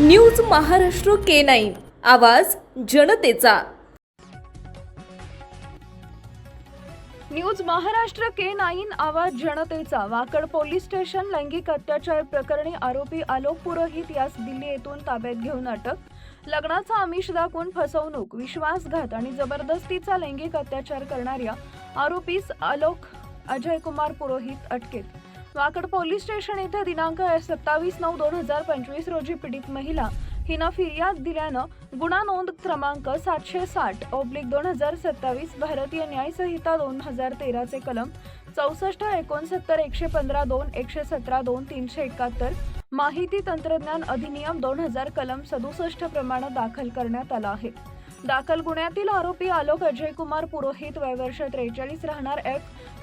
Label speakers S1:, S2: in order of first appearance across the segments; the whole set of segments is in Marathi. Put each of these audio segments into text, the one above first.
S1: News Maharashtra K nine. आवाज जनतेचा.
S2: न्यूज महाराष्ट्र के नाईन आवाज जनतेचा. वाकड पोलीस स्टेशन लैंगिक अत्याचार प्रकरणी आरोपी आलोक पुरोहित यास दिल्ली येथून ताब्यात घेऊन अटक. लग्नाचा आमिष दाखवून फसवणूक विश्वासघात आणि जबरदस्तीचा लैंगिक अत्याचार करणाऱ्या आरोपीस आलोक अजय कुमार पुरोहित अटकेत. वाकड पोलीस स्टेशन येथे दिनांक सत्तावीस नऊ दोन हजार पंचवीस रोजी पीडित महिला हिनं फिर्याद दिल्यानं गुन्हा नोंद क्रमांक सातशे साठ ओब्लिक दोन हजार सत्तावीस भारतीय न्याय संहिता दोन हजार तेराचे कलम चौसष्ट एकोणसत्तर एकशे पंधरा दोन एकशे सतरा दोन तीनशे एकाहत्तर माहिती तंत्रज्ञान अधिनियम दोन हजार कलम सदुसष्ट प्रमाणे दाखल करण्यात आला आहे. दाखल गुन्ह्यातील आरोपी आलोक अजय कुमार पुरोहित वयवर्ष त्रेचाळीस राहणार एफ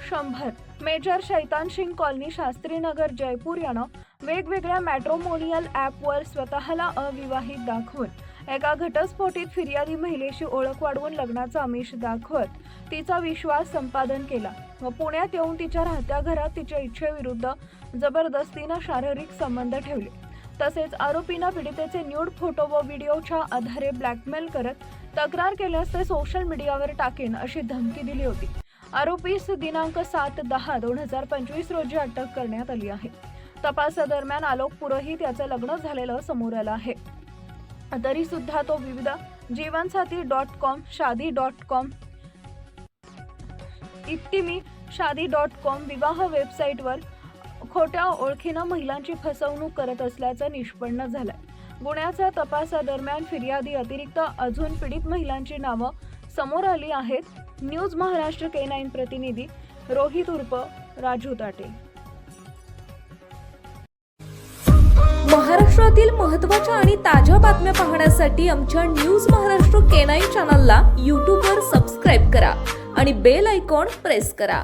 S2: शंभर. मेजर शैतान सिंग कॉलनी शास्त्रीनगर जयपूर यानं वेगवेगळ्या मॅट्रोमोनियल ॲपवर स्वतःला अविवाहित दाखवून एका घटस्फोटीत फिर्यादी महिलेशी ओळख वाढवून लग्नाचा आमिष दाखवत तिचा विश्वास संपादन केला व पुण्यात येऊन तिच्या राहत्या घरात तिच्या इच्छेविरुद्ध जबरदस्तीनं शारीरिक संबंध ठेवले. तसेच आरोपीनं पीडितेचे न्यूड फोटो व व्हिडिओच्या आधारे ब्लॅकमेल करत तक्रार केल्यास ते सोशल मीडियावर टाकेन अशी धमकी दिली होती. आरोपीस दिनांक सात दहा दोन हजार पंचवीस रोजी अटक करण्यात आली आहे. तपासादरम्यान आलोक पुरोहित याचं लग्न झालेलं समोर आलं आहे. तरी सुद्धा तो विविध Jeevansathi dot com Shaadi dot com इत्तिमी Shaadi dot com विवाह वेबसाईटवर खोट्या ओळखीनं महिलांची फसवणूक करत असल्याचं निष्पन्न झालंय. गुन्ह्याच्या तपासादरम्यान फिर्यादी अतिरिक्त अजून पीडित महिलांची नावं समोर आली आहेत. न्यूज महाराष्ट्र के नाईन प्रतिनिधी रोहित उर्फ राजू ताटे.
S1: महाराष्ट्रातील महत्त्वाच्या आणि ताज्या बातम्या पाहण्यासाठी आमच्या न्यूज महाराष्ट्र के नाईन चॅनलला यूट्यूबवर सबस्क्राईब करा आणि बेल आयकॉन प्रेस करा.